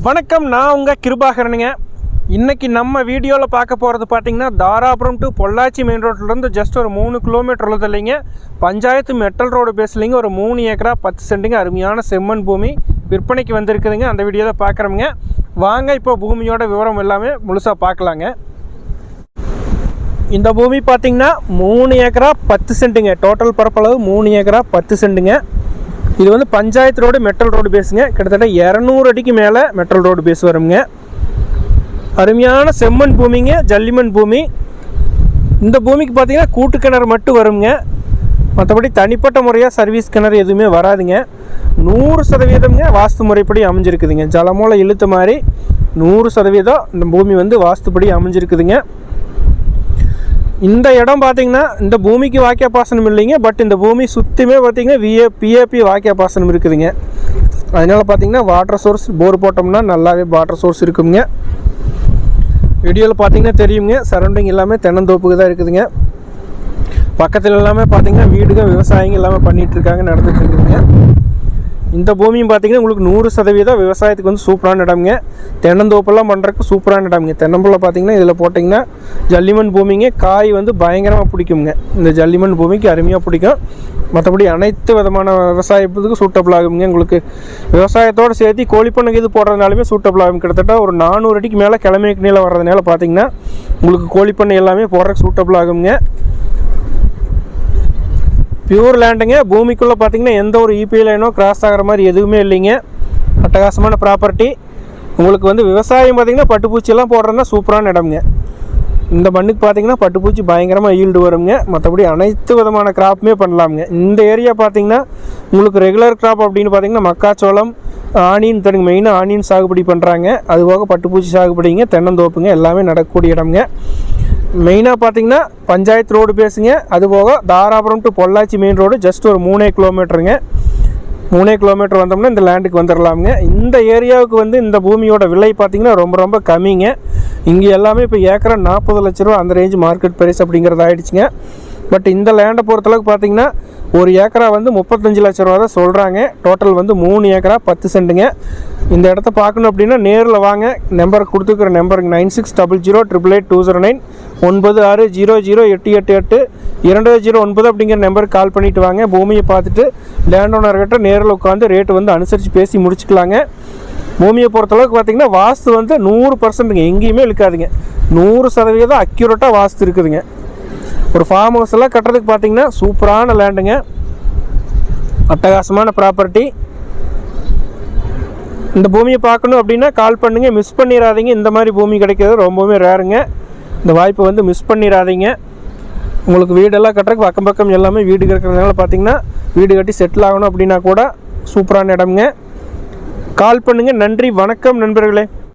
வணக்கம் நான் உங்கள் கிருபாகரனுங்க. இன்றைக்கி நம்ம வீடியோவில் பார்க்க போகிறது பார்த்தீங்கன்னா தாராபுரம் டு பொள்ளாச்சி மெயின் ரோட்லேருந்து ஜஸ்ட் ஒரு மூணு கிலோமீட்டர் உள்ளது இல்லைங்க. பஞ்சாயத்து மெட்டல் ரோடு பேஸ்லிங்க ஒரு மூணு ஏக்கரா பத்து சென்ட்டுங்க அருமையான செம்மண் பூமி விற்பனைக்கு வந்திருக்குதுங்க. அந்த வீடியோவில் பார்க்குறோமுங்க. வாங்க இப்போ பூமியோட விவரம் எல்லாமே முழுசாக பார்க்கலாங்க. இந்த பூமி பார்த்தீங்கன்னா மூணு ஏக்கரா பத்து சென்ட்டுங்க. டோட்டல் பரப்பளவு மூணு ஏக்கரா பத்து சென்ட்டுங்க. இது வந்து பஞ்சாயத்து ரோடு மெட்டல் ரோடு பேஸுங்க கிட்டத்தட்ட இரநூறு அடிக்கு மேலே மெட்டல் ரோடு பேஸ் வருங்க. அருமையான செம்மண் பூமிங்க ஜல்லிமண் பூமி. இந்த பூமிக்கு பார்த்தீங்கன்னா கூட்டு கிணறு மட்டும் வருங்க. மற்றபடி தனிப்பட்ட முறையாக சர்வீஸ் கிணறு எதுவுமே வராதுங்க. நூறு சதவீதம்ங்க வாஸ்து முறைப்படி அமைஞ்சிருக்குதுங்க. ஜலமூலம் இழுத்த மாதிரி நூறு சதவீதம் இந்த பூமி வந்து வாஸ்துப்படி அமைஞ்சிருக்குதுங்க. இந்த இடம் பார்த்தீங்கன்னா இந்த பூமிக்கு வாக்கிய பாசனம் இல்லைங்க. பட் இந்த பூமி சுற்றியுமே பார்த்தீங்கன்னா விஏ பிஏபி வாக்கிய பாசனம் இருக்குதுங்க. அதனால் பார்த்தீங்கன்னா வாட்டர் சோர்ஸ் போர் போட்டோம்னா நல்லாவே வாட்டர் சோர்ஸ் இருக்குங்க. வீடியோவில் பார்த்தீங்கன்னா தெரியுங்க. சரௌண்டிங் எல்லாமே தென்னந்தோப்புக்கு தான் இருக்குதுங்க. பக்கத்தில் எல்லாமே பார்த்தீங்கன்னா வீடுங்க விவசாயிங்க எல்லாமே பண்ணிகிட்ருக்காங்க நடந்துகிட்டு இருக்குதுங்க. இந்த பூமியும் பார்த்தீங்கன்னா உங்களுக்கு நூறு சதவீதம் விவசாயத்துக்கு வந்து சூப்பரான இடம்ங்க. தென்னந்தோப்பெல்லாம் பண்ணுறதுக்கு சூப்பரான இடம்ங்க. தென்னம்புள்ள பார்த்தீங்கன்னா இதில் போட்டிங்கன்னா ஜல்லிமண் பூமிங்க. காய் வந்து பயங்கரமாக பிடிக்குங்க. இந்த ஜல்லிமண் பூமிக்கு அருமையாக பிடிக்கும். மற்றபடி அனைத்து விதமான விவசாயத்துக்கு சூட்டபிள் ஆகுங்க உங்களுக்கு விவசாயத்தோடு சேர்த்து கோழிப்பண்ணுக்கு இது போடுறதுனாலுமே சூட்டபிள் ஆகும். கிட்டத்தட்ட ஒரு நானூறு அடிக்கு மேலே கிழமைக்கு நீளம் வர்றதுனால பார்த்தீங்கன்னா உங்களுக்கு கோழிப்பண்ணை எல்லாமே போடுறதுக்கு சூட்டபிள் ஆகுங்க பியூர் லேண்டுங்க பூமிக்குள்ளே பார்த்தீங்கன்னா எந்த ஒரு இபி லைனோ கிராஸ் ஆகிற மாதிரி எதுவுமே இல்லைங்க. அட்டகாசமான ப்ராப்பர்ட்டி உங்களுக்கு வந்து விவசாயம் பார்த்திங்கன்னா பட்டுப்பூச்சியெல்லாம் போடுறதுனா சூப்பரான இடம்ங்க. இந்த மண்ணுக்கு பார்த்தீங்கன்னா பட்டுப்பூச்சி பயங்கரமாக ஈல்டு வருங்க. மற்றபடி அனைத்து விதமான கிராப்புமே பண்ணலாமுங்க. இந்த ஏரியா பார்த்தீங்கன்னா உங்களுக்கு ரெகுலர் கிராப் அப்படின்னு பார்த்தீங்கன்னா மக்காச்சோளம் ஆனியன் தடுங்க மெயினாக ஆனியன் சாகுபடி பண்ணுறாங்க அதுபோக பட்டுப்பூச்சி சாகுபடிங்க தென்னந்தோப்புங்க எல்லாமே நடக்கக்கூடிய இடம்ங்க. மெயினாக பார்த்தீங்கன்னா பஞ்சாயத்து ரோடு பேசுங்க. அதுபோக Dharapuram to Pollachi main road just ஒரு மூணே கிலோமீட்டருங்க மூணே கிலோமீட்டர் வந்தோம்னா இந்த லேண்டுக்கு வந்துடலாமுங்க இந்த ஏரியாவுக்கு வந்து இந்த பூமியோட விலை பார்த்திங்கன்னா ரொம்ப ரொம்ப கம்மிங்க. இங்கே எல்லாமே இப்போ ஏக்கரா நாற்பது லட்ச ரூபா அந்த ரேஞ்சு மார்க்கெட் ப்ரைஸ் அப்படிங்கிறது ஆகிடுச்சிங்க பட் இந்த லேண்டை பொறுத்தளவுக்கு பார்த்தீங்கன்னா ஒரு ஏக்கரா வந்து முப்பத்தஞ்சு லட்ச ரூபா தான் சொல்கிறாங்க டோட்டல் வந்து மூணு ஏக்கரா பத்து சென்ட்டுங்க. இந்த இடத்த பார்க்கணும் அப்படின்னா நேரில் வாங்க. நம்பர் கொடுத்துருக்குற நம்பருக்கு nine six double zero triple eight two zero nine. ஒன்பது ஆறு ஜீரோ ஜீரோ எட்டு எட்டு எட்டு இரண்டு ஜீரோ ஒன்பது அப்படிங்கிற நம்பருக்கு கால் பண்ணிவிட்டு வாங்க. பூமியை பார்த்துட்டு லேண்ட் ஓனர்கிட்ட நேரில் உட்காந்து ரேட்டு வந்து அனுசரித்து பேசி முடிச்சுக்கலாங்க. பூமியை பொறுத்தளவுக்கு பார்த்திங்கன்னா வாஸ்து வந்து நூறு பர்சன்ட்டுங்க எங்கேயுமே இழுக்காதுங்க. நூறு சதவீதம் அக்யூரேட்டாக வாஸ்து இருக்குதுங்க. ஒரு ஃபார்ம் ஹவுஸ் எல்லாம் கட்டுறதுக்கு பார்த்தீங்கன்னா சூப்பரான லேண்டுங்க அட்டகாசமான ப்ராப்பர்ட்டி இந்த பூமியை பார்க்கணும் அப்படின்னா கால் பண்ணுங்க. மிஸ் பண்ணிடாதீங்க இந்த மாதிரி பூமி கிடைக்கிறது ரொம்பவுமே ரேருங்க இந்த வாய்ப்பை வந்து மிஸ் பண்ணிடாதீங்க. உங்களுக்கு வீடெல்லாம் கட்டுறதுக்கு பக்கம் பக்கம் எல்லாமே வீடு இருக்கிறதுனால பார்த்தீங்கன்னா வீடு கட்டி செட்டில் ஆகணும் அப்படின்னா கூட சூப்பரான இடம்ங்க. கால் பண்ணுங்கள் நன்றி. வணக்கம் நண்பர்களே.